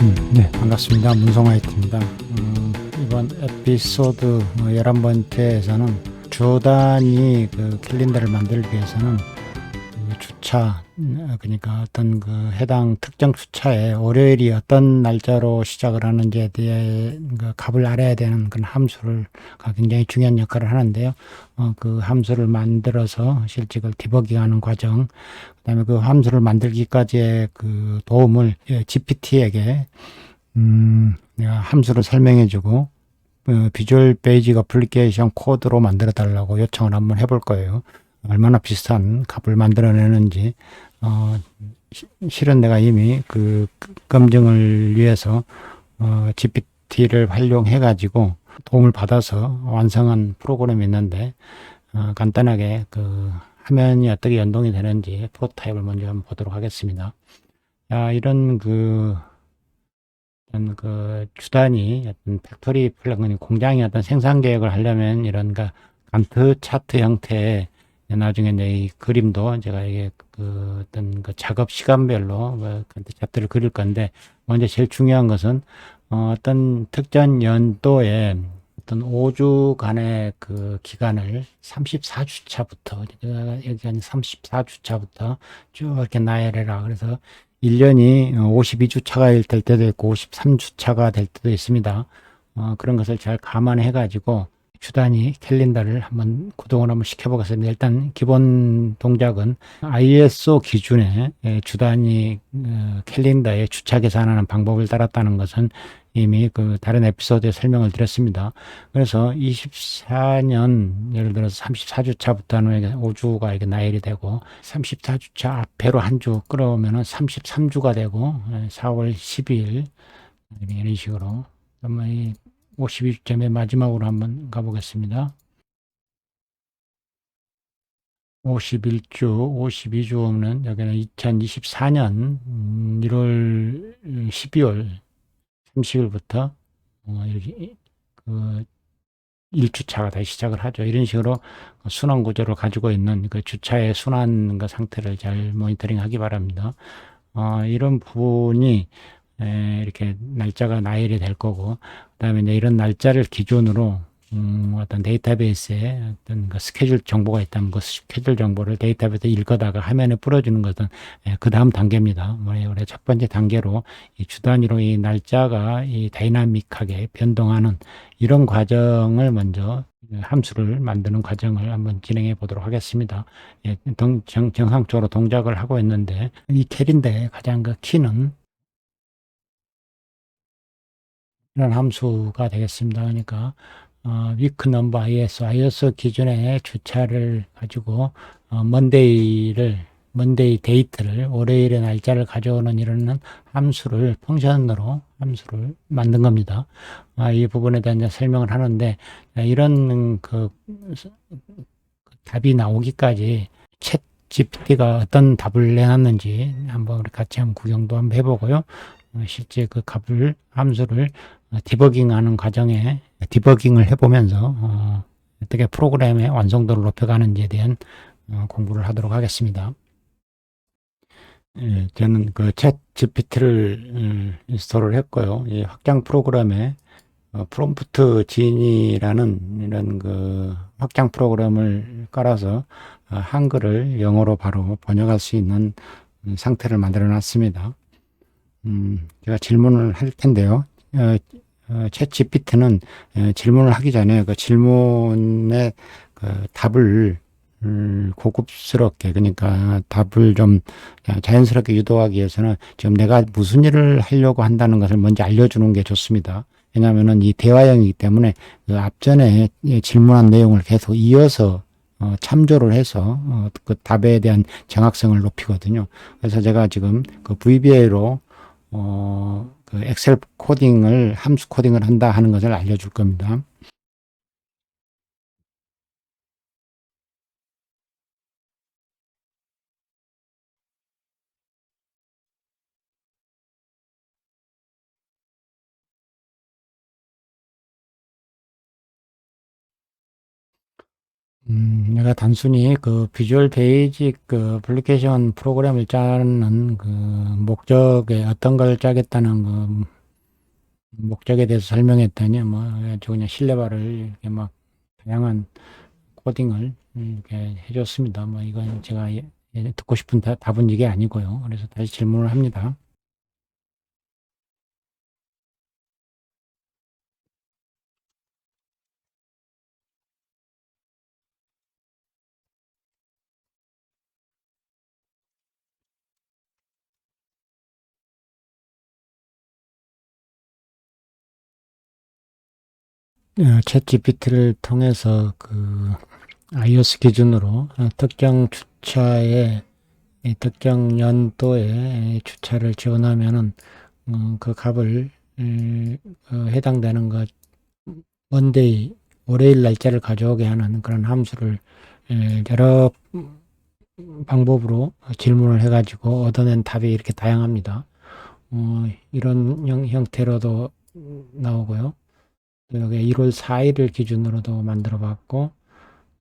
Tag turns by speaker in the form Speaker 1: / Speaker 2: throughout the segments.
Speaker 1: 음, 네, 반갑습니다. 문성화이트입니다. 음, 이번 에피소드 11번째에서는 주단위 그 캘린더를 만들기 위해서는 그 주차, 음, 그러니까 어떤 그 해당 특정 주차에 월요일이 어떤 날짜로 시작을 하는지에 대해 그 값을 알아야 되는 그런 함수가 굉장히 중요한 역할을 하는데요. 어, 그 함수를 만들어서 그걸 디버깅하는 과정, 그다음에 그 함수를 만들기까지의 그 도움을 예, GPT에게 음, 내가 함수를 설명해주고 어, 비주얼 베이직 어플리케이션 코드로 만들어 달라고 요청을 한번 해볼 거예요. 얼마나 비슷한 값을 만들어내는지 어, 시- 실은 내가 이미 그 검증을 위해서 어, GPT를 활용해 가지고 도움을 받아서 완성한 프로그램이 있는데 어, 간단하게 그 화면이 어떻게 연동이 되는지 프로타입을 먼저 한번 보도록 하겠습니다. 야, 이런 그 어떤 그 주단위 어떤 팩토리 플래그 공장의 어떤 생산 계획을 하려면 이런 그 간트 차트 형태의 나중에 이제 이 그림도 제가 이게 그 어떤 그 작업 시간별로 뭐 차트를 그릴 건데 먼저 제일 중요한 것은 어, 어떤 특정 연도에 어떤 5주간의 그 기간을 34주차부터 여기 34주차부터 쭉 이렇게 나열해라. 그래서 1년이 52주차가 될 때도 있고 53주차가 될 때도 있습니다. 어, 그런 것을 잘 감안해 가지고 주단위 캘린더를 한번 구동을 한번 시켜보겠습니다. 일단 기본 동작은 ISO 기준의 예, 주단위 어, 캘린더의 주차 계산하는 방법을 따랐다는 것은 이미 그 다른 에피소드에 설명을 드렸습니다. 그래서 24년 예를 들어서 34주차부터는 5주가 이게 나열이 되고 34주차 앞에로 한 주 끌어오면은 33주가 되고 예, 4월 12일 이런 식으로 52주점의 마지막으로 한번 가보겠습니다. 51주, 52주 오면 여기는 2024년 1월, 12월 30일부터 어, 이렇게 그 1주차가 다시 시작을 하죠. 이런 식으로 순환 구조를 가지고 있는 그 주차의 순환 그 상태를 잘 모니터링 하기 바랍니다. 어, 이런 부분이 에, 이렇게 날짜가 나열이 될 거고, 그다음에 이제 이런 날짜를 기준으로 음, 어떤 데이터베이스에 어떤 그 스케줄 정보가 있다면 그 스케줄 정보를 데이터베이스 읽어다가 화면에 뿌려주는 것은 예, 그 다음 단계입니다. 뭐예요? 우리 첫 번째 단계로 이 주 단위로 이 날짜가 이 다이나믹하게 변동하는 이런 과정을 먼저 함수를 만드는 과정을 한번 진행해 보도록 하겠습니다. 예, 동, 정, 정상적으로 동작을 하고 있는데 이 캘린더의 가장 그 키는 이런 함수가 되겠습니다. 그러니까 어, week number ISO, ISO 기준의 주차를 가지고 어, 먼데이를 먼데이 데이트를 월요일의 날짜를 가져오는 이런 함수를 펑션으로 함수를 만든 겁니다. 아, 이 부분에 대한 설명을 하는데 아, 이런 그 답이 나오기까지 챗 GPT가 어떤 답을 내놨는지 한번 같이 한번 구경도 한번 해보고요. 어, 실제 그 값을 함수를 어, 디버깅하는 과정에 디버깅을 해보면서 어, 어떻게 프로그램의 완성도를 높여가는지에 대한 어, 공부를 하도록 하겠습니다. 예, 저는 그챗 GPT를 음, 인스톨을 했고요. 이 확장 프로그램에 어, 프롬프트 진이라는 이런 그 확장 프로그램을 깔아서 어, 한글을 영어로 바로 번역할 수 있는 음, 상태를 만들어 놨습니다. 음, 제가 질문을 할 텐데요. 어, 어, 챗 GPT는 어, 질문을 하기 전에 그 질문의 그 답을 음, 고급스럽게 그러니까 답을 좀 자연스럽게 유도하기 위해서는 지금 내가 무슨 일을 하려고 한다는 것을 먼저 알려주는 게 좋습니다. 왜냐하면은 이 대화형이기 때문에 그 앞전에 이 질문한 내용을 계속 이어서 어, 참조를 해서 어, 그 답에 대한 정확성을 높이거든요. 그래서 제가 지금 그 VBA로 어, 그 엑셀 코딩을 함수 코딩을 한다 하는 것을 알려줄 겁니다. 음, 내가 단순히 그 비주얼 베이직 그 애플리케이션 프로그램을 짜는 그 목적에 어떤 걸 짜겠다는 그 목적에 대해서 설명했더니 뭐 아주 그냥 실내화를 이렇게 막 다양한 코딩을 이렇게 해줬습니다. 뭐 이건 제가 예- 예- 듣고 싶은 다- 답은 이게 아니고요. 그래서 다시 질문을 합니다. 챗 GPT를 통해서 그 iOS 기준으로 어, 특정 주차에 이 특정 연도에 주차를 지원하면은 어, 그 값을 에, 어, 해당되는 것 먼데이 월요일 날짜를 가져오게 하는 그런 함수를 에, 여러 방법으로 질문을 해가지고 얻어낸 답이 이렇게 다양합니다. 어, 이런 형, 형태로도 나오고요. 또 여기 1월 4일을 기준으로도 만들어 봤고,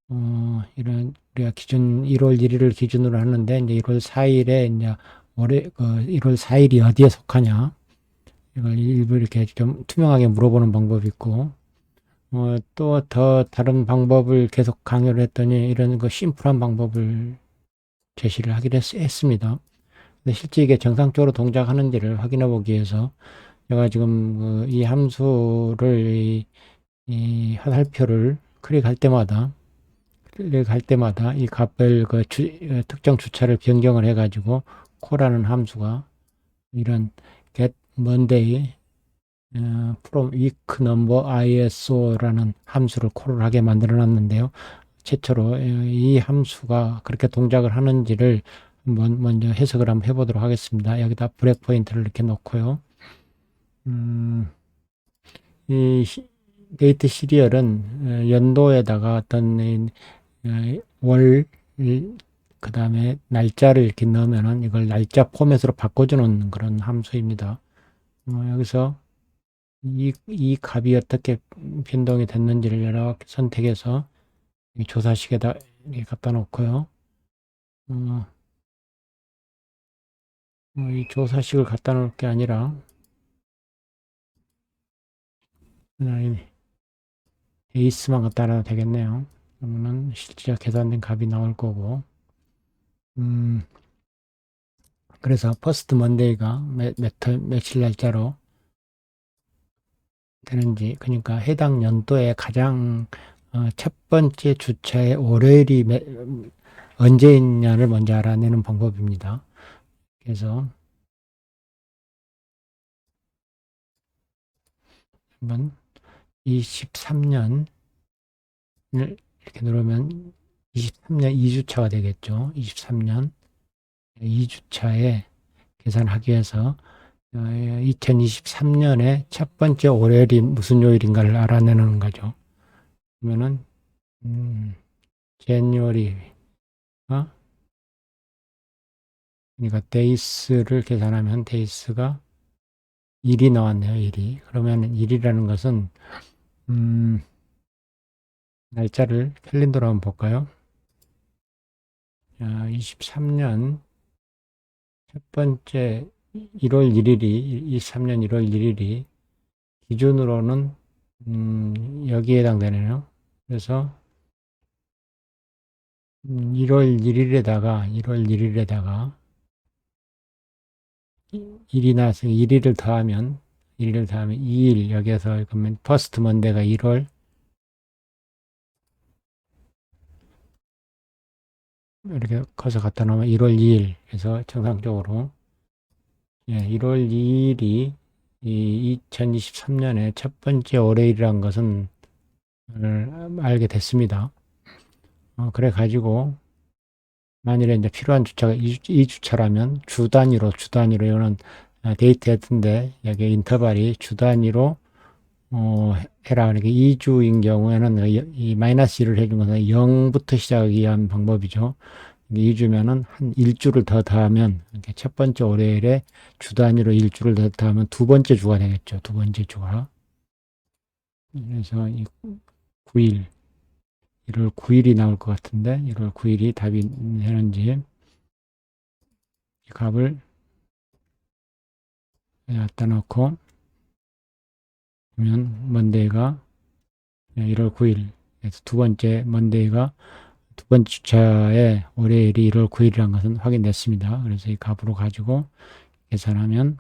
Speaker 1: 어, 이런, 우리가 기준 1월 1일을 기준으로 하는데, 이제 1월 4일에 이제 올해, 그 1월 4일이 어디에 속하냐. 이걸 일부 이렇게 좀 투명하게 물어보는 방법이 있고, 어, 또 더 다른 방법을 계속 강요를 했더니 이런 그 심플한 방법을 제시를 하기로 했, 했습니다. 근데 실제 이게 정상적으로 동작하는지를 확인해 보기 위해서 제가 지금 그이 함수를 이, 이 화살표를 클릭할 때마다 클릭할 때마다 이 값을 그 주, 어, 특정 주차를 변경을 해가지고 코라는 함수가 이런 get monday 어, from week number ISO라는 함수를 콜을 하게 만들어 놨는데요. 최초로 어, 이 함수가 그렇게 동작을 하는지를 먼저 해석을 한번 해보도록 하겠습니다. 여기다 브레이크 포인트를 이렇게 놓고요. 음, 이 시- 데이트 시리얼은 어, 연도에다가 어떤 월, 그 다음에 날짜를 이렇게 넣으면은 이걸 날짜 포맷으로 바꿔주는 그런 함수입니다. 어, 여기서 이, 이 값이 어떻게 변동이 됐는지를 이렇게 선택해서 이 조사식에다 갖다 놓고요. 어, 어, 이 조사식을 갖다 놓을 게 아니라 이 베이스만 갖다 놔도 되겠네요. 그러면은 실제로 계산된 값이 나올 거고, 음, 그래서 퍼스트 먼데이가 며칠 날짜로 되는지, 그러니까 해당 연도에 가장 어, 첫 번째 주차의 월요일이 매, 언제있냐를 먼저 알아내는 방법입니다. 그래서 한번 23년을 이렇게 누르면 23년 2주차가 되겠죠. 23년 2주차에 계산하기 위해서 2023년에 첫 번째 월요일이 무슨 요일인가를 알아내는 거죠. 그러면은 음, January가 그러니까 데이스를 계산하면 데이스가 1이 나왔네요. 1이. 그러면 1이라는 것은 음, 날짜를 캘린더로 한번 볼까요? 자, 23년 첫 번째 1월 1일이 23년 1월 1일이 기준으로는 음, 여기에 해당되네요. 그래서 음, 1월 1일에다가 1월 1일에다가 1이 나왔으니 1일을 더하면 1일을 더하면 2일 여기에서 그러면 퍼스트 먼데가 1월 이렇게 커서 갖다 놓으면 1월 2일 그래서 정상적으로 예, 1월 2일이 이 2023년의 첫 번째 월요일이라는 것은 을 알게 됐습니다. 어, 그래 가지고 만일에 이제 필요한 주차가 2주, 차라면 주 단위로 주 단위로 이거는 데이트였던데 여기 인터벌이 주 단위로 어, 해라 그러니까 2주인 경우에는 이 마이너스 1을 해준 것은 0부터 시작하기 위한 방법이죠. 2주면은 한 1주를 더 더하면 첫 번째 월요일에 주 단위로 1주를 더 더하면 두 번째 주가 되겠죠. 두 번째 주가. 그래서 이 9일 1월 9일이 나올 것 같은데 1월 9일이 답이 되는지 이 값을 갖다 놓고 그러면 먼데이가 1월 9일 그래서 두 번째 먼데이가 두 번째 주차의 월요일이 1월 9일이라는 것은 확인됐습니다. 그래서 이 값으로 가지고 계산하면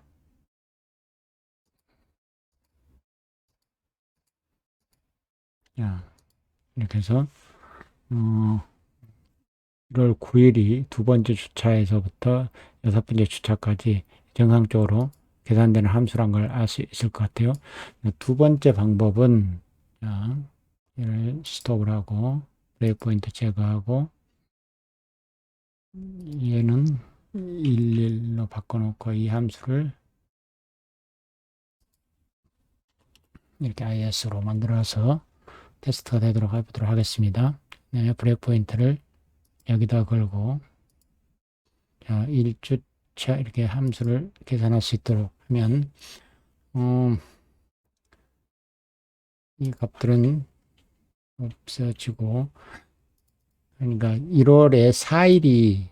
Speaker 1: 자, 이렇게 해서 어, 1월 9일이 두 번째 주차에서부터 여섯 번째 주차까지 정상적으로 계산되는 함수란 걸 알 수 있을 것 같아요. 두 번째 방법은 자, 얘를 스톱을 하고 브레이크 포인트 제거하고 얘는 11로 바꿔놓고 이 함수를 이렇게 is로 만들어서 테스트가 되도록 해보도록 하겠습니다. 네, 브레이크 포인트를 여기다 걸고 자, 1주차 이렇게 함수를 계산할 수 있도록 하면 음, 이 값들은 없어지고 그러니까 1월에 4일이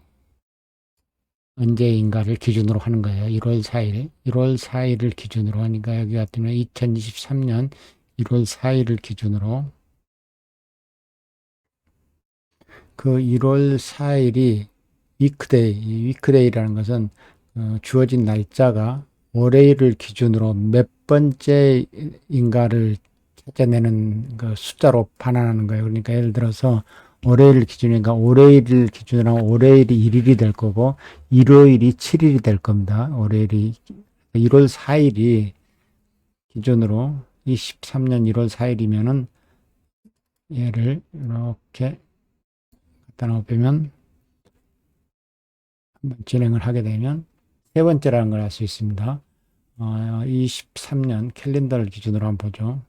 Speaker 1: 언제인가를 기준으로 하는 거예요. 1월 4일. 1월 4일을 기준으로 하니까 여기 같은 경우는 2023년 1월 4일을 기준으로 그 1월 4일이 위크데이, 위크데이라는 것은 어, 주어진 날짜가 월요일을 기준으로 몇 번째인가를 찾아내는 그 숫자로 반환하는 거예요. 그러니까 예를 들어서 월요일 기준이니까 월요일을 기준으로 하면 월요일이 1일이 될 거고 일요일이 7일이 될 겁니다. 월요일이 1월 4일이 기준으로 23년 1월 4일이면은 얘를 이렇게 갖다 놓으면 진행을 하게 되면 세 번째라는 걸 알 수 있습니다. 어, 23년 캘린더를 기준으로 한번 보죠.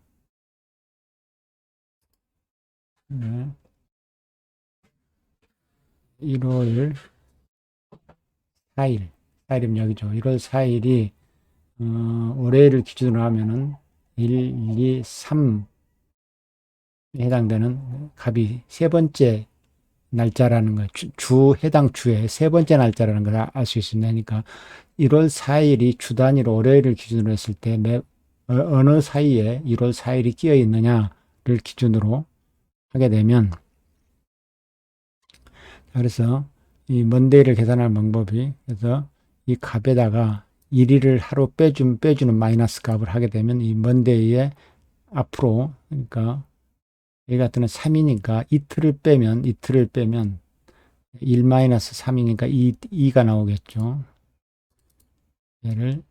Speaker 1: 네. 1월 4일, 4일이면 여기죠. 1월 4일이 어, 월요일을 기준으로 하면은 1, 2, 3에 해당되는 값이 세 번째 날짜라는 거, 주, 주 해당 주의 세 번째 날짜라는 걸 알 수 있습니다. 그러니까 1월 4일이 주 단위로 월요일을 기준으로 했을 때 매, 어, 어느 사이에 1월 4일이 끼어 있느냐를 기준으로 하게 되면 그래서 이 먼데이를 계산할 방법이 그래서 이 값에다가 1일을 하루 빼준, 빼주는 마이너스 값을 하게 되면 이 먼데이의 앞으로 그러니까 얘 같은 건 3이니까 이틀을 빼면 이틀을 빼면 1 마이너스 3이니까 2, 2가 나오겠죠. 얘를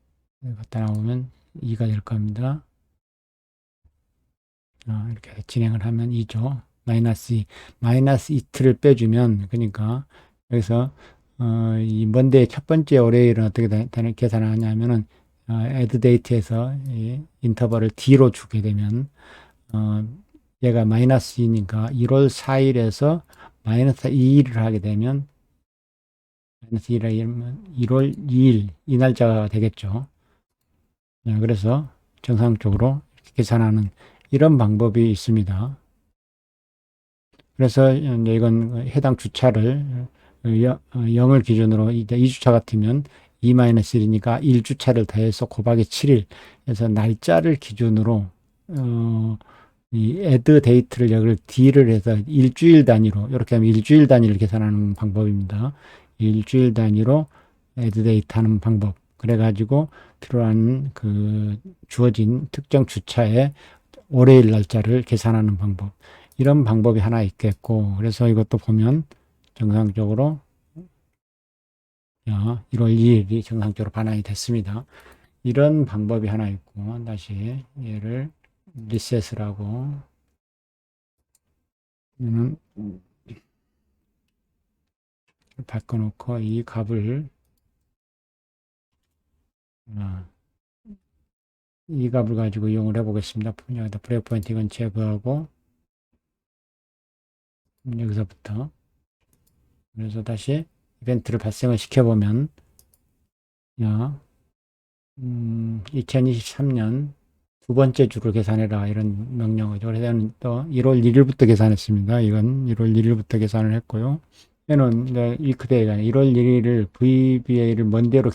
Speaker 1: 갖다 나오면 2가 될 겁니다. 아, 이렇게 진행을 하면 2죠. 마이너스 2. 마이너스 이틀을 빼주면 그러니까 여기서 어, 이 먼데이 첫 번째 월요일은 어떻게 다, 다, 계산하냐면은 어, date에서 이 인터벌을 D로 주게 되면 어, 얘가 마이너스 2니까 1월 4일에서 마이너스 2일을 하게 되면 마이너스 2일이면 1월 2일 이 날짜가 되겠죠. 네, 그래서 정상적으로 계산하는 이런 방법이 있습니다. 그래서 이제 이건 해당 주차를 0을 어, 기준으로 이제 2주차 같으면 2-1이니까 1주차를 더해서 곱하기 7일 그래서 날짜를 기준으로 어, 이 애드 데이트를 여기를 D를 해서 일주일 단위로 이렇게 하면 일주일 단위를 계산하는 방법입니다. 일주일 단위로 애드 데이트 하는 방법. 그래가지고 들어간 그 주어진 특정 주차의 월요일 날짜를 계산하는 방법. 이런 방법이 하나 있겠고, 그래서 이것도 보면 정상적으로 1월 2일이 정상적으로 반환이 됐습니다. 이런 방법이 하나 있고, 다시 얘를 리셋을 하고 얘는 바꿔놓고 이 값을 아, 이 값을 가지고 이용을 해 보겠습니다. 여기다 브레이크 포인트 이건 제거하고 여기서부터 그래서 다시 이벤트를 발생을 시켜보면 야, 음, 2023년 두 번째 주를 계산해라 이런 명령어죠. 그래서 또 1월 1일부터 계산했습니다. 이건 1월 1일부터 계산을 했고요. 얘는 이제 이 그대가 1월 1일을 VBA를 먼데로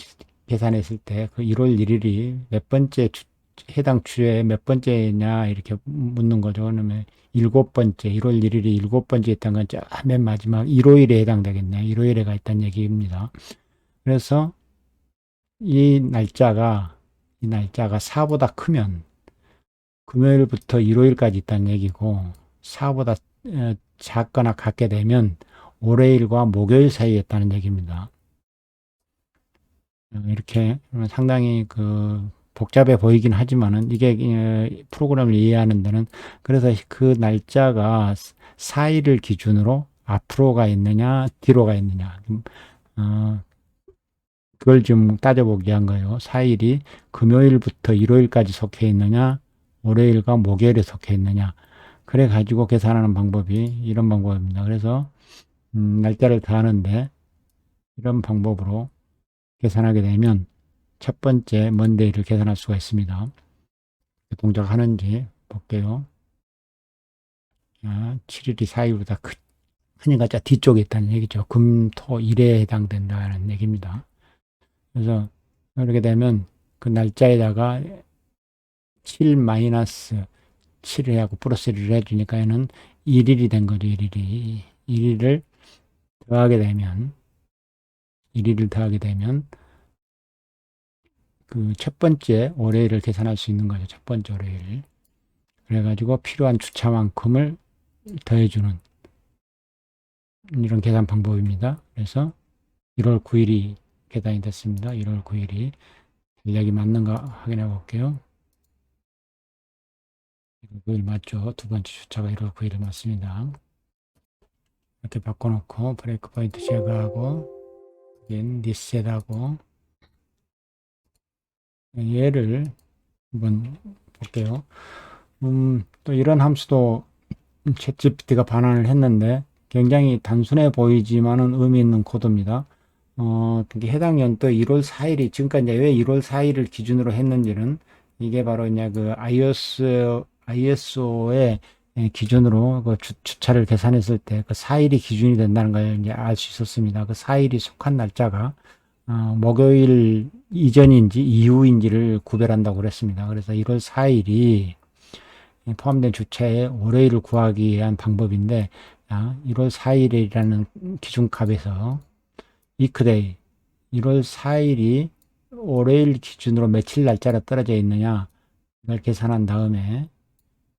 Speaker 1: 계산했을 때 그 1월 1일이 몇 번째 주, 해당 주에 몇 번째냐 이렇게 묻는 거죠. 그러면 일곱 번째 1월 1일이 일곱 번째 있던 건맨 마지막 일요일에 해당되겠네요. 일요일에가 있다는 얘기입니다. 그래서 이 날짜가 이 날짜가 4보다 크면 금요일부터 일요일까지 있다는 얘기고 4보다 작거나 같게 되면 월요일과 목요일 사이에 있다는 얘기입니다. 어, 이렇게 상당히 그 복잡해 보이긴 하지만은 이게 프로그램을 이해하는 데는 그래서 그 날짜가 4일을 기준으로 앞으로가 있느냐 뒤로가 있느냐 어, 그걸 좀 따져보기 위한 거예요. 4일이 금요일부터 일요일까지 속해 있느냐 월요일과 목요일에 속해 있느냐 그래 가지고 계산하는 방법이 이런 방법입니다. 그래서 음, 날짜를 더하는데 이런 방법으로 계산하게 되면 첫 번째 먼데이를 계산할 수가 있습니다. 동작 하는지 볼게요. 자, 7일이 4일보다 크, 크니까 자 뒤쪽에 있다는 얘기죠. 금, 토, 일에 해당된다는 얘기입니다. 그래서 이렇게 되면 그 날짜에다가 7 마이너스 7을 하고 플러스 1을 해주니까 얘는 1일이 된 거죠. 1일이. 1일을 더하게 되면 1일을 더하게 되면 그 첫 번째 월요일을 계산할 수 있는 거죠. 첫 번째 월요일. 그래가지고 필요한 주차만큼을 더해주는 이런 계산 방법입니다. 그래서 1월 9일이 계산이 됐습니다. 1월 9일이 전략이 맞는가 확인해 볼게요. 1월 9일 맞죠? 두 번째 주차가 1월 9일 맞습니다. 이렇게 바꿔놓고 브레이크 포인트 제거하고 여긴 리셋하고 얘를 한번 볼게요. 음, 또 이런 함수도 챗GPT가 반환을 했는데 굉장히 단순해 보이지만은 의미 있는 코드입니다. 어, 해당 연도 1월 4일이 지금까지 왜 1월 4일을 기준으로 했는지는 이게 바로 이제 그 iOS ISO의 기준으로 그 주, 주차를 계산했을 때 그 4일이 기준이 된다는 걸 이제 알 수 있었습니다. 그 4일이 속한 날짜가 어, 목요일 이전인지 이후인지를 구별한다고 그랬습니다. 그래서 1월 4일이 포함된 주차의 월요일을 구하기 위한 방법인데 아, 1월 4일이라는 기준값에서 이크데이 1월 4일이 월요일 기준으로 며칠 날짜로 떨어져 있느냐 이걸 계산한 다음에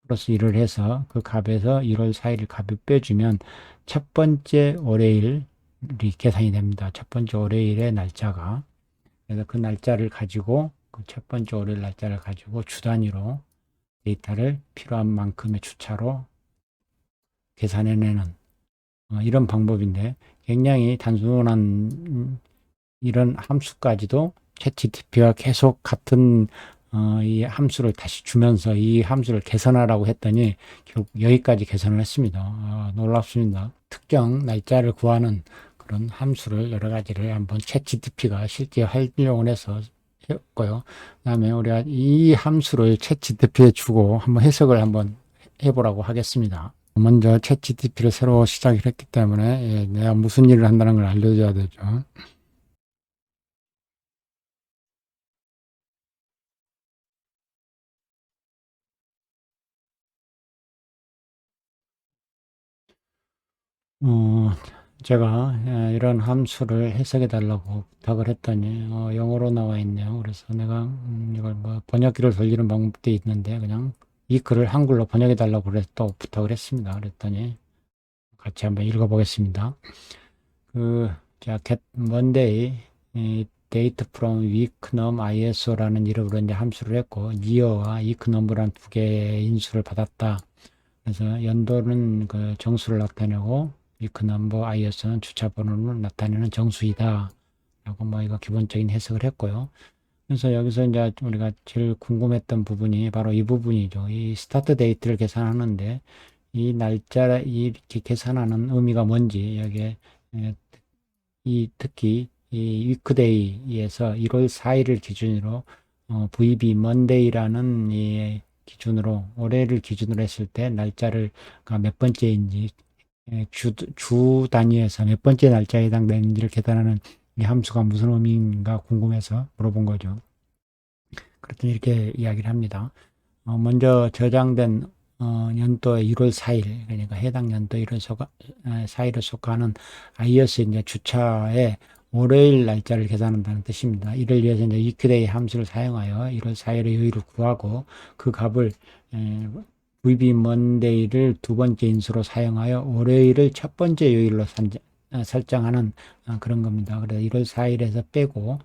Speaker 1: 플러스 1을 해서 그 값에서 1월 4일 값을 빼주면 첫 번째 월요일이 계산이 됩니다. 첫 번째 월요일의 날짜가. 그래서 그 날짜를 가지고 그 첫 번째 월요일 날짜를 가지고 주 단위로 데이터를 필요한 만큼의 주차로 계산해내는 어, 이런 방법인데 굉장히 단순한 이런 함수까지도 챗 GTP와 계속 같은 어, 이 함수를 다시 주면서 이 함수를 개선하라고 했더니 결국 여기까지 개선을 했습니다. 아, 놀랍습니다. 특정 날짜를 구하는 그런 함수를 여러 가지를 한번 챗 GTP가 실제 활용을 해서 했고요. 그다음에 우리가 이 함수를 챗 GTP에 주고 한번 해석을 한번 해보라고 하겠습니다. 먼저 챗 GTP를 새로 시작을 했기 때문에 예, 내가 무슨 일을 한다는 걸 알려줘야 되죠. 어, 제가 예, 이런 함수를 해석해 달라고 부탁을 했더니 어, 영어로 나와 있네요. 그래서 내가 음, 이걸 뭐 번역기를 돌리는 방법도 있는데 그냥 이 글을 한글로 번역해 달라고 그래 또 부탁을 했습니다. 그랬더니 같이 한번 읽어보겠습니다. 그, 자, get Monday date from week num iso라는 이름으로 이제 함수를 했고 week number란 두 개의 인수를 받았다. 그래서 연도는 그 정수를 나타내고 위크 넘버 iS는 주차 번호를 나타내는 정수이다. 라고 뭐 이거 기본적인 해석을 했고요. 그래서 여기서 이제 우리가 제일 궁금했던 부분이 바로 이 부분이죠. 이 스타트 데이트를 계산하는데 이 날짜 이렇게 계산하는 의미가 뭔지 여기에 이 특히 이 위크데이에서 1월 4일을 기준으로 어, VB 먼데이라는 이 기준으로 올해를 기준으로 했을 때 날짜를 그몇 번째인지 예, 주, 주 단위에서 몇 번째 날짜에 해당되는지를 계산하는 이 함수가 무슨 의미인가 궁금해서 물어본 거죠. 그랬더니 이렇게 이야기를 합니다. 어, 먼저 저장된 어, 연도의 1월 4일, 그러니까 해당 연도 1월 속, 4일에 속하는 iOS 이제 주차의 월요일 날짜를 계산한다는 뜻입니다. 이를 위해서 이제 eqday 함수를 사용하여 1월 4일의 요일을 구하고 그 값을 에, VB 먼데이를 두 번째 인수로 사용하여 월요일을 첫 번째 요일로 산, 어, 설정하는 어, 그런 겁니다. 그래서 1월 4일에서 빼고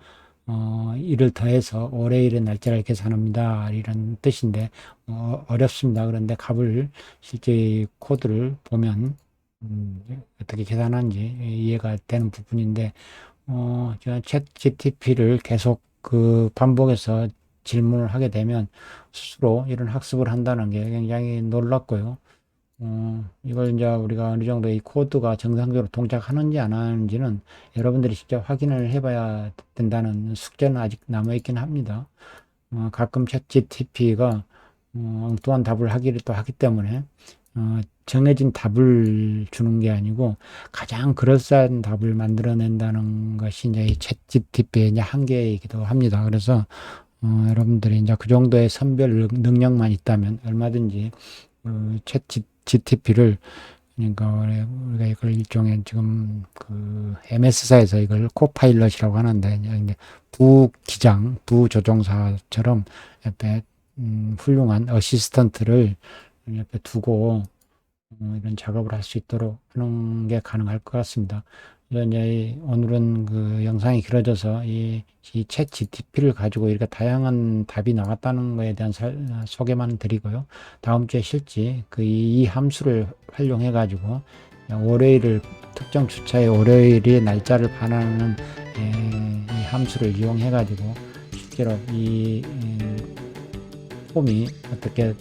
Speaker 1: 어, 이를 더해서 월요일의 날짜를 계산합니다. 이런 뜻인데 어, 어렵습니다. 그런데 값을 실제 코드를 보면 음, 어떻게 계산하는지 이해가 되는 부분인데 어, 챗 GTP를 계속 그 반복해서 질문을 하게 되면 스스로 이런 학습을 한다는 게 굉장히 놀랍고요. 어, 이걸 이제 우리가 어느 정도 이 코드가 정상적으로 동작하는지 안 하는지는 여러분들이 직접 확인을 해봐야 된다는 숙제는 아직 남아있긴 합니다. 어, 가끔 챗 GTP가 어, 엉뚱한 답을 하기를 또 하기 때문에 어, 정해진 답을 주는 게 아니고 가장 그럴싸한 답을 만들어낸다는 것이 이제 이챗 GTP의 이제 한계이기도 합니다. 그래서 어, 여러분들이 이제 그 정도의 선별 능- 능력만 있다면 얼마든지 그챗 GTP를 그러니까 우리- 우리가 이걸 일종의 지금 그 MS사에서 이걸 코파일럿이라고 하는데 부기장, 부조종사처럼 옆에 음, 훌륭한 어시스턴트를 옆에 두고 어, 이런 작업을 할 수 있도록 하는 게 가능할 것 같습니다. 이제 이- 오늘은 그 영상이 길어져서 이, 이챗 GTP를 가지고 이렇게 다양한 답이 나왔다는 거에 대한 설- 어, 소개만 드리고요. 다음 주에 실제 그이 함수를 활용해 가지고 월요일을 특정 주차의 월요일의 날짜를 반환하는 에, 이 함수를 이용해 가지고 실제로 이 에, 폼이 어떻게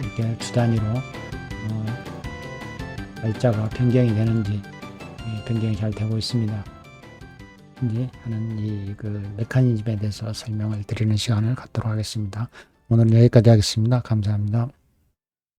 Speaker 1: 이렇게 주 단위로 어, 날짜가 변경이 되는지 예, 변경이 잘 되고 있습니다. 이제 하는 이 그 메커니즘에 대해서 설명을 드리는 시간을 갖도록 하겠습니다. 오늘 여기까지 하겠습니다. 감사합니다.